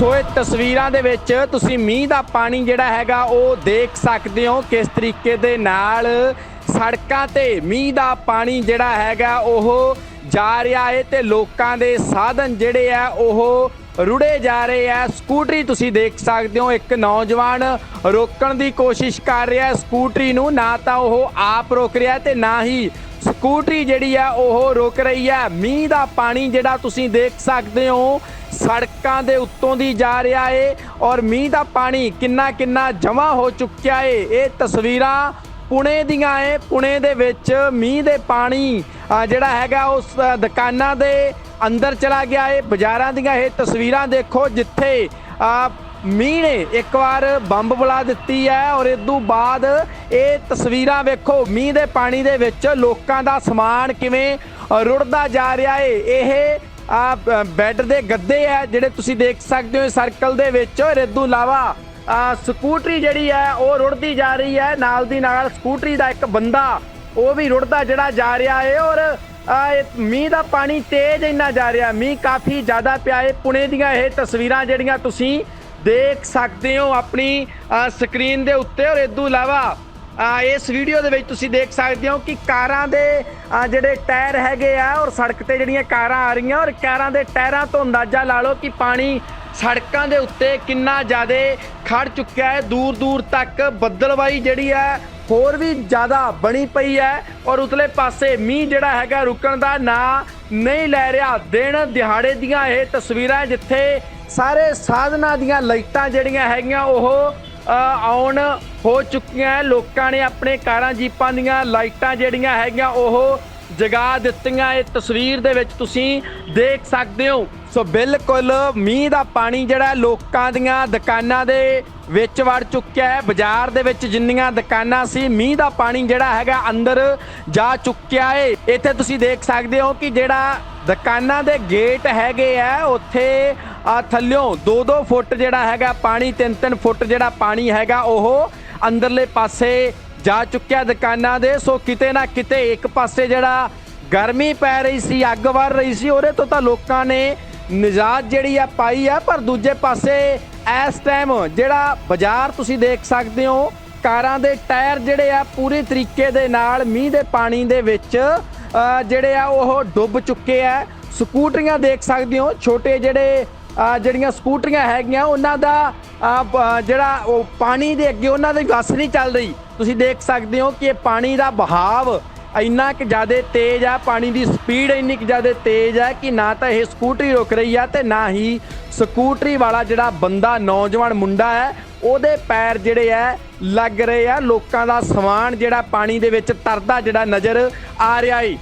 ਸੋ ਇਹ ਤਸਵੀਰਾਂ ਦੇ ਵਿੱਚ ਤੁਸੀਂ ਮੀਂਹ ਦਾ ਪਾਣੀ ਜਿਹੜਾ ਹੈਗਾ ਉਹ ਦੇਖ ਸਕਦੇ ਹੋ ਕਿਸ ਤਰੀਕੇ ਦੇ ਨਾਲ ਸੜਕਾਂ ਤੇ ਮੀਂਹ ਦਾ ਪਾਣੀ ਜਿਹੜਾ ਹੈਗਾ ਉਹ ਜਾ ਰਿਹਾ ਹੈ ਤੇ ਲੋਕਾਂ ਦੇ ਸਾਧਨ ਜਿਹੜੇ ਆ ਉਹ ਰੁੜੇ ਜਾ ਰਹੇ ਆ। ਸਕੂਟਰੀ ਤੁਸੀਂ ਦੇਖ ਸਕਦੇ ਹੋ, ਇੱਕ ਨੌਜਵਾਨ ਰੋਕਣ ਦੀ ਕੋਸ਼ਿਸ਼ ਕਰ ਰਿਹਾ ਸਕੂਟਰੀ ਨੂੰ ਨਾ ਤਾਂ ਉਹ ਆਪ ਰੋਕ ਰਿਹਾ ਤੇ ਨਾ ਹੀ ਸਕੂਟਰੀ ਜਿਹੜੀ ਆ, ਉਹ ਰੁਕ ਰਹੀ ਹੈ ਮੀਂਹ ਦਾ ਪਾਣੀ ਜਿਹੜਾ ਤੁਸੀਂ ਦੇਖ ਸਕਦੇ ਹੋ, ਸੜਕਾਂ ਦੇ ਉੱਤੋਂ ਦੀ ਜਾ ਰਿਹਾ ਏ ਔਰ ਮੀਂਹ ਦਾ ਪਾਣੀ ਕਿੰਨਾ ਕਿੰਨਾ ਜਮਾ ਹੋ ਚੁੱਕਿਆ ਏ। ਇਹ ਤਸਵੀਰਾਂ ਪੁਣੇ ਦੀਆਂ ਏ। ਪੁਣੇ ਦੇ ਵਿੱਚ ਮੀਂਹ ਦੇ ਪਾਣੀ ਜਿਹੜਾ ਹੈਗਾ, ਉਸ ਦੁਕਾਨਾਂ ਦੇ ਅੰਦਰ ਚਲਾ ਗਿਆ ਏ। ਬਾਜ਼ਾਰਾਂ ਦੀਆਂ ਇਹ ਤਸਵੀਰਾਂ ਦੇਖੋ, ਜਿੱਥੇ ਮੀਂਹ ਨੇ ਇੱਕ ਵਾਰ ਬੰਬ ਬੁਲਾ ਦਿੱਤੀ ਹੈ ਔਰ ਇਸ ਤੋਂ ਬਾਅਦ ਇਹ ਤਸਵੀਰਾਂ ਵੇਖੋ, ਮੀਂਹ ਦੇ ਪਾਣੀ ਦੇ ਵਿੱਚ ਲੋਕਾਂ ਦਾ ਸਮਾਨ ਕਿਵੇਂ ਰੁੜਦਾ ਜਾ ਰਿਹਾ ਏ। ਇਹ ਆ ਬੈੱਡ ਦੇ ਗੱਦੇ ਆ ਜਿਹੜੇ ਤੁਸੀਂ ਦੇਖ ਸਕਦੇ ਹੋ ਸਰਕਲ ਦੇ ਵਿੱਚ। ਔਰ ਇਸ ਤੋਂ ਇਲਾਵਾ ਸਕੂਟਰੀ ਜਿਹੜੀ ਹੈ, ਉਹ ਰੁੜਦੀ ਜਾ ਰਹੀ ਹੈ। ਨਾਲ ਦੀ ਨਾਲ ਸਕੂਟਰੀ ਦਾ ਇੱਕ ਬੰਦਾ, ਉਹ ਵੀ ਰੁੜਦਾ ਜਿਹੜਾ ਜਾ ਰਿਹਾ ਹੈ ਔਰ ਇਹ ਮੀਂਹ ਦਾ ਪਾਣੀ ਤੇਜ਼ ਇੰਨਾ ਜਾ ਰਿਹਾ। ਮੀਂਹ ਕਾਫੀ ਜ਼ਿਆਦਾ ਪਿਆ ਹੈ ਪੁਣੇ ਦੀਆਂ ਇਹ ਤਸਵੀਰਾਂ ਜਿਹੜੀਆਂ ਤੁਸੀਂ ਦੇਖ ਸਕਦੇ ਹੋ ਆਪਣੀ ਸਕਰੀਨ ਦੇ ਉੱਤੇ। ਔਰ ਇਸ ਤੋਂ ਇਲਾਵਾ ਇਸ ਵੀਡੀਓ ਦੇ ਵਿੱਚ ਤੁਸੀਂ ਦੇਖ ਸਕਦੇ ਹੋ ਕਿ ਕਾਰਾਂ ਦੇ ਜਿਹੜੇ ਟਾਇਰ ਹੈਗੇ ਆ, ਔਰ ਸੜਕ ਤੇ ਜਿਹੜੀਆਂ ਕਾਰਾਂ ਆ ਰਹੀਆਂ, ਔਰ ਕਾਰਾਂ ਦੇ ਟਾਇਰਾਂ ਤੋਂ ਅੰਦਾਜ਼ਾ ਲਾ ਲਓ ਕਿ ਪਾਣੀ ਸੜਕਾਂ ਦੇ ਉੱਤੇ ਕਿੰਨਾ ਜ਼ਿਆਦਾ ਖੜ ਚੁੱਕਿਆ ਹੈ। ਦੂਰ ਦੂਰ ਤੱਕ ਬੱਦਲਵਾਈ ਜਿਹੜੀ ਹੈ, ਹੋਰ ਵੀ ਜ਼ਿਆਦਾ ਬਣੀ ਪਈ ਹੈ। ਔਰ ਉਤਲੇ ਪਾਸੇ ਮੀਂਹ ਜਿਹੜਾ ਹੈਗਾ ਰੁਕਣ ਦਾ ਨਾਂ ਨਹੀਂ ਲੈ ਰਿਹਾ। ਦਿਨ ਦਿਹਾੜੇ ਦੀਆਂ ਇਹ ਤਸਵੀਰਾਂ ਜਿੱਥੇ ਸਾਰੇ ਸਾਧਨਾਂ ਦੀਆਂ ਲਾਈਟਾਂ ਜਿਹੜੀਆਂ ਹੈਗੀਆਂ, ਉਹ ਆਉਣ ਹੋ ਚੁੱਕੀਆਂ ਲੋਕਾਂ ਨੇ ਆਪਣੇ ਕਾਰਾਂ, ਜੀਪਾਂ ਦੀਆਂ ਲਾਈਟਾਂ ਜਿਹੜੀਆਂ ਹੈਗੀਆਂ, ਉਹ ਜਗਾ ਦਿੱਤੀਆਂ ਇਹ ਤਸਵੀਰ ਦੇ ਵਿੱਚ ਤੁਸੀਂ ਦੇਖ ਸਕਦੇ ਹੋ। ਸੋ ਬਿਲਕੁਲ ਮੀਂਹ ਦਾ ਪਾਣੀ ਜਿਹੜਾ ਲੋਕਾਂ ਦੀਆਂ ਦੁਕਾਨਾਂ ਦੇ ਵਿੱਚ ਵੜ ਚੁੱਕਿਆ ਹੈ। ਬਾਜ਼ਾਰ ਦੇ ਵਿੱਚ ਜਿੰਨੀਆਂ ਦੁਕਾਨਾਂ ਸੀ, ਮੀਂਹ ਦਾ ਪਾਣੀ ਜਿਹੜਾ ਹੈਗਾ ਅੰਦਰ ਜਾ ਚੁੱਕਿਆ ਹੈ ਇੱਥੇ ਤੁਸੀਂ ਦੇਖ ਸਕਦੇ ਹੋ ਕਿ ਜਿਹੜਾ ਦੁਕਾਨਾਂ ਦੇ ਗੇਟ ਹੈਗੇ ਆ, ਉੱਥੇ ਆ ਥੱਲਿਓਂ 2-2 ਫੁੱਟ ਜਿਹੜਾ ਹੈਗਾ ਪਾਣੀ 3-3 ਫੁੱਟ ਜਿਹੜਾ ਪਾਣੀ ਹੈਗਾ, ਉਹ ਅੰਦਰਲੇ ਪਾਸੇ ਜਾ ਚੁੱਕਿਆ ਦੁਕਾਨਾਂ ਦੇ, ਸੋ ਕਿਤੇ ਨਾ ਕਿਤੇ ਇੱਕ ਪਾਸੇ ਜਿਹੜਾ ਗਰਮੀ ਪੈ ਰਹੀ ਸੀ, ਅੱਗ ਵਰ ਰਹੀ ਸੀ, ਉਹਦੇ ਤੋਂ ਤਾਂ ਲੋਕਾਂ ਨੇ ਨਿਜਾਤ ਜਿਹੜੀ ਆ ਪਾਈ ਆ, ਪਰ ਦੂਜੇ ਪਾਸੇ ਇਸ ਟਾਈਮ ਜਿਹੜਾ ਬਾਜ਼ਾਰ ਤੁਸੀਂ ਦੇਖ ਸਕਦੇ ਹੋ, ਕਾਰਾਂ ਦੇ ਟਾਇਰ ਜਿਹੜੇ ਆ ਪੂਰੀ ਤਰੀਕੇ ਦੇ ਨਾਲ ਮੀਂਹ ਦੇ ਪਾਣੀ ਦੇ ਵਿੱਚ ਜਿਹੜੇ ਆ ਉਹ ਡੁੱਬ ਚੁੱਕੇ ਆ। ਸਕੂਟਰੀਆਂ ਦੇਖ ਸਕਦੇ ਹੋ, ਛੋਟੇ ਜਿਹੜੇ ਜਿਹੜੀਆਂ ਸਕੂਟਰੀਆਂ ਹੈਗੀਆਂ, ਉਹਨਾਂ ਦਾ ਜਿਹੜਾ ਉਹ ਪਾਣੀ ਦੇ ਅੱਗੇ ਉਹਨਾਂ ਦੀ ਬੱਸ ਨਹੀਂ ਚੱਲ ਰਹੀ। ਤੁਸੀਂ ਦੇਖ ਸਕਦੇ ਹੋ ਕਿ ਇਹ ਪਾਣੀ ਦਾ ਬਹਾਵ ਇੰਨਾ ਕਿ ਜ਼ਿਆਦਾ ਤੇਜ਼ ਆ, ਪਾਣੀ ਦੀ ਸਪੀਡ ਇੰਨੀ ਕਿ ਜ਼ਿਆਦਾ ਤੇਜ਼ ਆ ਕਿ ਨਾ ਤਾਂ ਇਹ ਸਕੂਟਰੀ ਰੁਕ ਰਹੀ ਆ ਤੇ ਨਾ ਹੀ ਸਕੂਟਰੀ ਵਾਲਾ ਜਿਹੜਾ ਬੰਦਾ, ਨੌਜਵਾਨ ਮੁੰਡਾ ਹੈ, ਉਹਦੇ ਪੈਰ ਜਿਹੜੇ ਆ ਲੱਗ ਰਹੇ ਆ। ਲੋਕਾਂ ਦਾ ਸਮਾਨ ਜਿਹੜਾ ਪਾਣੀ ਦੇ ਵਿੱਚ ਤਰਦਾ ਜਿਹੜਾ ਨਜ਼ਰ ਆ ਰਿਹਾ ਏ।